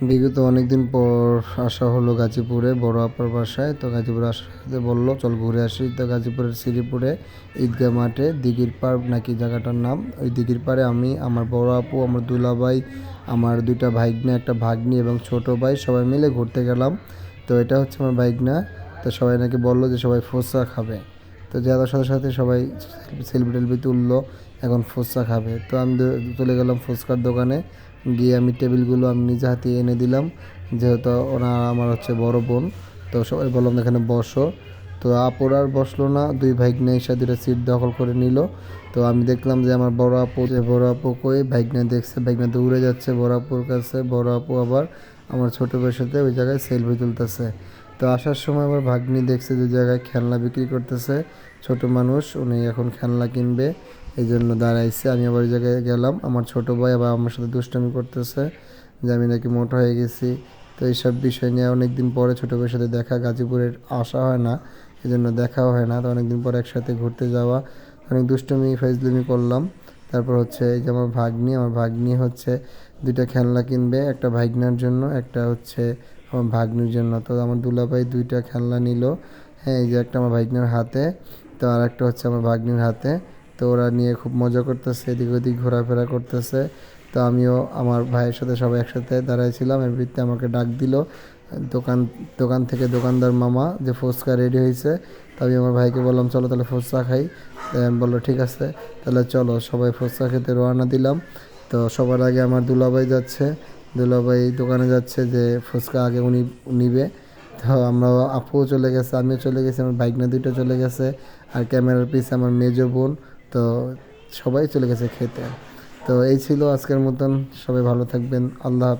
বিগত অনেকদিন পর আসা হলো গাজীপুরে, বড় আপার বাসায়। তো গাজীপুরে আসাতে বলল, চল ঘুরে আসি। তো গাজীপুরের শ্রীপুরে ঈদগাহ মাঠে দিঘির পাড় নাকি জায়গাটার নাম? ওই দিঘির পাড়ে আমি, আমার বড় আপু, আমার দুলাভাই, আমার দুইটা ভাইগনা, একটা ভাগ্নি এবং ছোট ভাই, সবাই মিলে ঘুরতে গেলাম। তো এটা হচ্ছে আমার ভাইগনা। তো সবাই নাকি বলল যে সবাই ফুচকা খাবে। তো যাওয়ার সাথে সাথে সবাই সেলফি টেলফি তুললো, এখন ফুচকা খাবে। তো আমি চলে গেলাম ফুচকার দোকানে, গিয়ে আমি টেবিলগুলো আমি নিজে হাতে এনে দিলাম, যেহেতু ওরা আমার হচ্ছে বড় বোন, তো সবাই বললাম এখানে বসো। তো আপুর আর বসল না, দুই ভাইগনা এসে দুটা সিট দখল করে নিল। তো আমি দেখলাম যে আমার বড় আপু, যে বড় আপু কই, ভাইগনা দেখছে, ভাইগনা দৌড়ে যাচ্ছে বড় আপুর কাছে, বড় আপু আবার আমার ছোট ভাইয়ের সাথে ওই জায়গায় সেলফি তুলতেছে। তো আসার সময় আবার ভাগ্নি দেখছে যে জায়গায় খেলনা বিক্রি করতেছে। ছোট মানুষ, উনি এখন খেলনা কিনবে এই জন্য দাঁড়াইছে। আমি আবার ওই জায়গায় গেলাম। আমার ছোট ভাই আবার আমার সাথে দুষ্টামি করতেছে যে আমি নাকি মোটা হয়ে গেছি। তো এইসব বিষয় নিয়ে অনেক দিন পরে ছোটো ভাইয়ের সাথে দেখা। গাজীপুরের আসা হয় না এই জন্য দেখাও হয় না। তো অনেকদিন পর একসাথে ঘুরতে যাওয়া। অনেক দুষ্টমি, ফাইজলিমি করলাম। তারপর হচ্ছে এই যে আমার ভাগ্নি আমার ভাগ্নি হচ্ছে দুইটা খেলনা কিনবে, একটা ভাগ্নার জন্য, একটা হচ্ছে আমার ভাগ্নির জন্য। তো আমার দুলাভাই দুইটা খেলনা নিল। হ্যাঁ এই যে একটা আমার ভাগ্নের হাতে, তো আর একটা হচ্ছে আমার ভাগ্নির হাতে। তো ওরা নিয়ে খুব মজা করতেছে, এদিক ওদিক ঘোরাফেরা করতেছে। তো আমিও আমার ভাইয়ের সাথে সবাই একসাথে দাঁড়াইছিলাম। এর ভিত্তিতে আমাকে ডাক দিল, দোকান দোকান থেকে দোকানদার মামা, যে ফুচকা রেডি হয়েছে। তো আমি আমার ভাইকে বললাম, চলো তাহলে ফুচকা খাই। দেন বলল, ঠিক আছে, তাহলে চলো। সবাই ফুচকা খেতে রওনা দিলাম। তো সবার আগে আমার দুলাভাই যাচ্ছে। দুলাভাই দোকানে যাচ্ছে যে ফুচকা আগে উনি নিবে তো আমরা আপুও চলে গেছে, আমিও চলে গেছি, আমার বাইক না দুইটা চলে গেছে, আর ক্যামেরার পিস আমার মেজো বোন, তো সবাই চলে গেছে খেতে তো এই ছিল আজকের মতন, সবাই ভালো থাকবেন, আল্লাহ।